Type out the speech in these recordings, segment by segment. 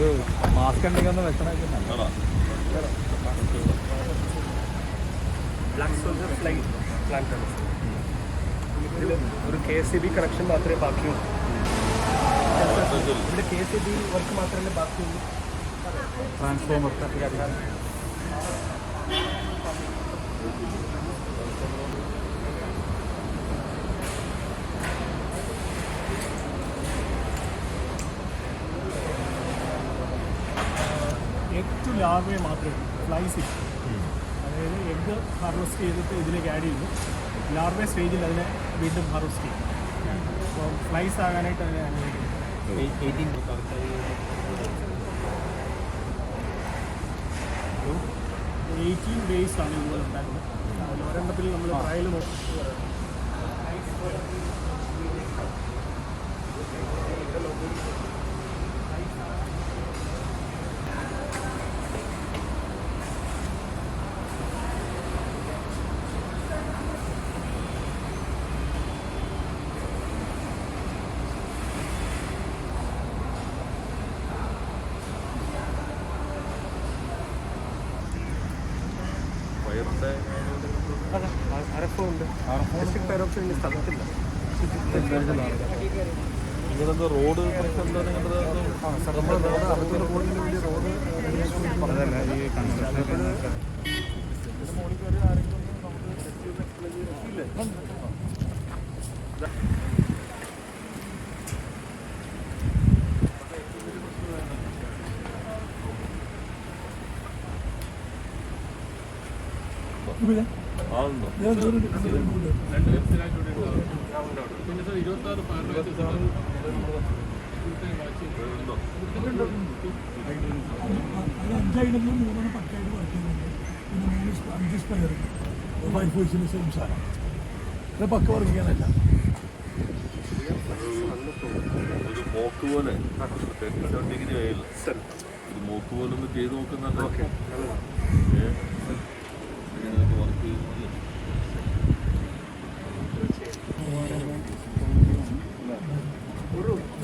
ഒരു മാസ്ക് ഉണ്ടെങ്കിൽ ഒന്ന് ഇതിൽ ഒരു K S C B connection മാത്രമേ ബാക്കിയുള്ളൂ ഇവിടെ K S C B work മാത്രമേ ബാക്കിയുള്ളൂ ട്രാൻസ്ഫോമർ ഏറ്റവും ലാർവേ മാത്രമേ ഫ്ലൈസ് അതായത് എഗ് ഹാർവെസ്റ്റ് ചെയ്തിട്ട് ഇതിലേക്ക് ആഡ് ചെയ്യുന്നു. ലാർവേ സ്റ്റേജിൽ അതിനെ വീണ്ടും ഹാർവെസ്റ്റ് ചെയ്യും. അപ്പോൾ ഫ്ലൈസ് ആകാനായിട്ട് അതിനെ അനുവദിക്കും എയ്റ്റീൻ ഡേയ്സ് ആണ് ഇതുപോലെ ഉണ്ടാക്കുന്നത്. അതിൽ ഒരെണ്ണത്തിൽ നമ്മൾ ട്രയൽ നോക്കി. ഫയർ സ്ഥലത്തില്ല. നിങ്ങളെന്താ റോഡ് പ്രശ്നം എന്താ മൂന്നെണ്ണം പക്കായിട്ട് വർക്ക് ചെയ്യുന്നുണ്ട്. പിന്നെ മൂന്ന് സ്പ- അഞ്ച് സ്പെയർ ഫൈവ് ഫോഴ്സിന് സെയിം സാധനം. ഇത് പക്ക വർക്ക് ചെയ്യാനല്ല. ഒരു മോക്ക് പോലെ. ഡിഗ്രി ആയില്ല ഒരു മോക്ക് പോലെ ഒന്ന് ചെയ്ത് നോക്കുന്നുണ്ട്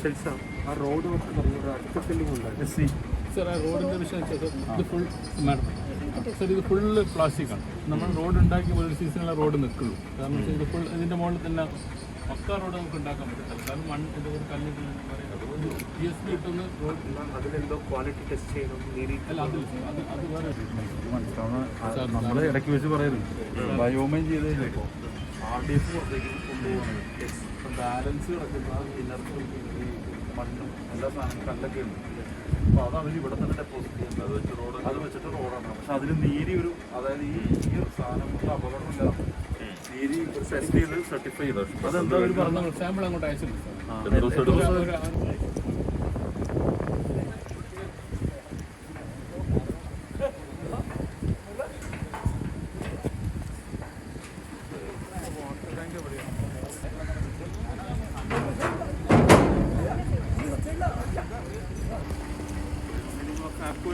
സെൽസ ആ റോഡ് വർക്ക് പറഞ്ഞൊരു അടുത്ത ഫില്ലിംഗ് ഉണ്ടായിരുന്നു. സി സർ ആ റോഡിന്റെ വിഷയം വെച്ചാൽ സാർ ഇത് ഫുൾ മാഡം സർ ഇത് ഫുള്ള് പ്ലാസ്റ്റിക് ആണ്. നമ്മൾ റോഡ് ഉണ്ടാക്കി ഒരു സീസണിലെ റോഡ് നിൽക്കുള്ളൂ. കാരണം വെച്ചാൽ ഇത് ഫുൾ ഇതിന്റെ മുകളിൽ തന്നെ പക്ക റോഡ് നമുക്ക് ഉണ്ടാക്കാൻ പറ്റില്ല കാരണം മണ്ണ് ഇത് ഒരു കല്ലിട്ട് ജി എസ് ബി ഇട്ടൊന്ന് റോഡ് അതിലെന്തോ ക്വാളിറ്റി ടെസ്റ്റ് ചെയ്യണം അല്ല സാർ അത് അത് വേറെ മനസ്സിലാവുന്ന നമ്മൾ ഇടയ്ക്ക് വെച്ച് പറയരുത്. ബയോമൈൻ ചെയ്തതില്ലേ ആർ ഡി എഫ് പുറത്തേക്ക് കൊണ്ടുപോകണം ബാലൻസ് കിടക്കുന്ന ഇനർത്തും ഈ മണ്ണും എല്ലാ സാധനവും കല്ലൊക്കെ ഉണ്ട്. അപ്പോൾ അത് അവർ ഇവിടെ തന്നെ ഡെപ്പോസിറ്റ് ചെയ്യുന്നത്. അത് വെച്ച് റോഡ് അത് വെച്ചിട്ട് റോഡാണ് പക്ഷെ അതിൽ നീരി ഒരു അതായത് ഈ ഈ ഒരു സാധനം കൊണ്ട് അപകടമില്ല നീരി ഒരു ടെസ്റ്റ് ചെയ്ത് സർട്ടിഫൈ ചെയ്തു? അതെന്താ അവർ പറഞ്ഞു സാമ്പിൾ അങ്ങോട്ട് അയച്ചിട്ടുണ്ട്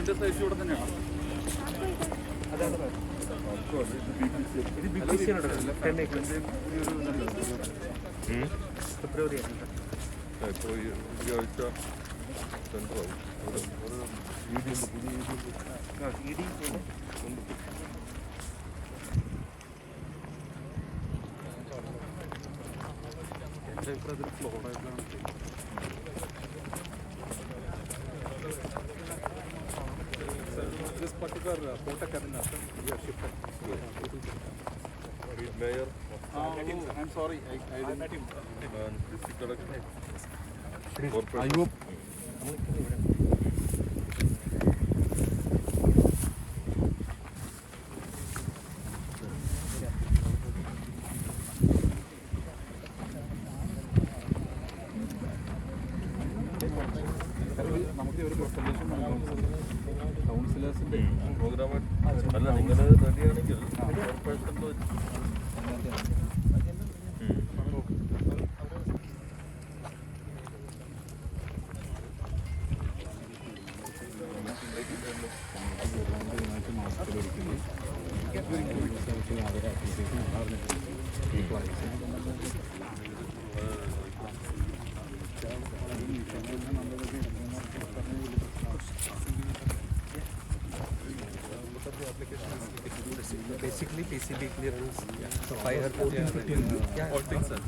ആപ്കോന്റെ സൈസ് ഇവിടെ തന്നെയാണ്? ഫെബ്രുവരി ഈ ആഴ്ച സെന്ററാവും പുതിയ വീഡിയോ ഉണ്ട് ഇ This particular uh, Kota sir, we are shifted. Read mayor. Uh, I'm sorry, I, I. I met him. Man, this introduction. Are you up? Thank you. നമുക്ക് ഒരു പ്രസന്റേഷൻ കൗൺസിലേഴ്സിന്റെ പ്രോഗ്രാമായിട്ട് അല്ല നിങ്ങൾ റെഡിയാണെങ്കിൽ അവരെ അപ്രീസിയേഷൻ ഉണ്ടാവുന്നില്ല കോർപ്പറേഷനിൽ വെച്ച് Basically PCB clearance, so fire 14, 15. Yeah, all things are.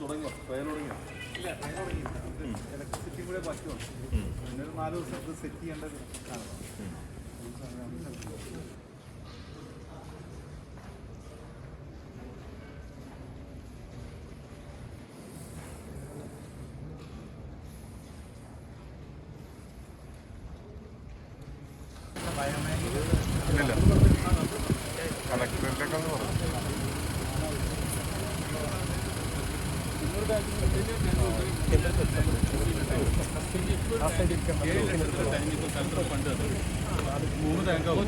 തുടങ്ങിയോ trial തുടങ്ങിയോ കളക്ടറിലേക്ക് ഒന്ന് പറഞ്ഞു. മൂന്ന് ടാങ്കാവും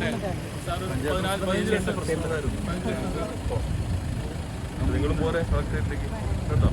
സാറ് പതിനാല് പതിനഞ്ച് ലക്ഷം നിങ്ങളും പോരെ കളക്ടറേറ്റിലേക്ക്. കേട്ടോ?